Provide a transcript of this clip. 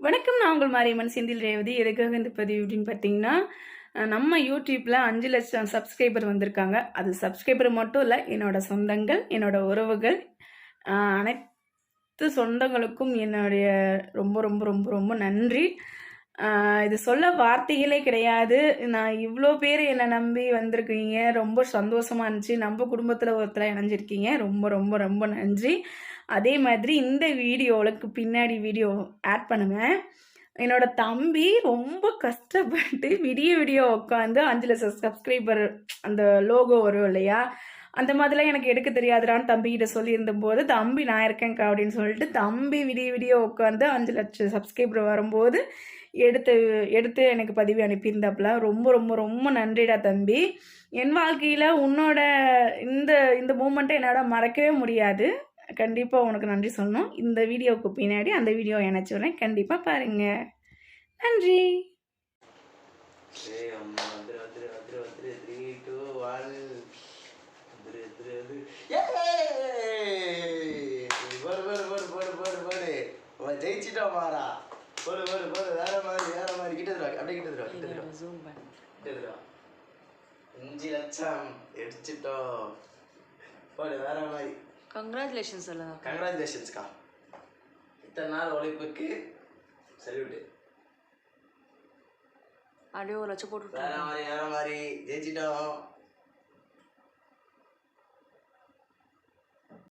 வணக்கம் நான் உங்கள் மாரியம்மன் செந்தில் ரேவதி. எதுக்காக இந்த பதிவு அப்படின்னு பார்த்தீங்கன்னா நம்ம யூடியூப்பில் அஞ்சு லட்சம் சப்ஸ்கிரைபர் வந்திருக்காங்க. அது சப்ஸ்கிரைபர் மட்டும் இல்லை என்னோட சொந்தங்கள் என்னோட உறவுகள் அனைத்து சொந்தங்களுக்கும் என்னுடைய ரொம்ப ரொம்ப ரொம்ப ரொம்ப நன்றி. இது சொல்ல வார்த்தைகளே கிடையாது. நான் இவ்வளோ பேர் என்னை நம்பி வந்திருக்கீங்க. ரொம்ப சந்தோஷமாக இருந்துச்சு. நம்ம குடும்பத்தில் ஒருத்தர் இணைஞ்சிருக்கீங்க. ரொம்ப ரொம்ப ரொம்ப நன்றி. அதே மாதிரி இந்த வீடியோவுக்கு பின்னாடி வீடியோ ஆட் பண்ணுவேன். என்னோட தம்பி ரொம்ப கஷ்டப்பட்டு விடிய விடிய உட்காந்து அஞ்சு லட்சம் சப்ஸ்கிரைபர் அந்த லோகோ வரும் இல்லையா? அந்த மாதிரிலாம் எனக்கு எடுக்க தெரியாதுடான்னு தம்பிகிட்ட சொல்லியிருந்தபோது தம்பி நான் இருக்கேன்க்கா அப்படின்னு சொல்லிட்டு தம்பி விடிய விடிய உட்காந்து அஞ்சு லட்சம் சப்ஸ்கிரைபர் வரும்போது எடுத்து எடுத்து எனக்கு பதிவு அனுப்பியிருந்தாப்புல. ரொம்ப ரொம்ப ரொம்ப நன்றிடா தம்பி. என் வாழ்க்கையில் உன்னோட இந்த இந்த மூமெண்ட்டை என்னால் மறக்கவே முடியாது. கண்டிப்பாக உனக்கு நன்றி சொல்லணும். இந்த வீடியோவுக்கு பின்னாடி அந்த வீடியோ இணைச்சுறேன் கண்டிப்பாக பாருங்கள் நன்றி. அவன் ஜெயிச்சிட்டோம் மாறா போடு போடு போடு. வேற மாதிரி வேற மாதிரி. கிட்ட தருவா அப்படியே கிட்ட தருவா கிட்ட தருவா ஜூம் பண்ணு கிட்ட தருவா அஞ்சு லட்சம். அடிச்சிட்டோம் போடு வேற மாதிரி. கங்க்ராச்சுலேஷன் சொல்லுங்க. கங்க்ராச்சுலேஷன்ஸ்க்கா இத்தனை நாள் உழைப்புக்கு சல்யூட்டு அப்படியே ஒரு லட்சம் போட்டு வேற மாதிரி வேற மாதிரி. ஜெயிச்சிட்டோம்.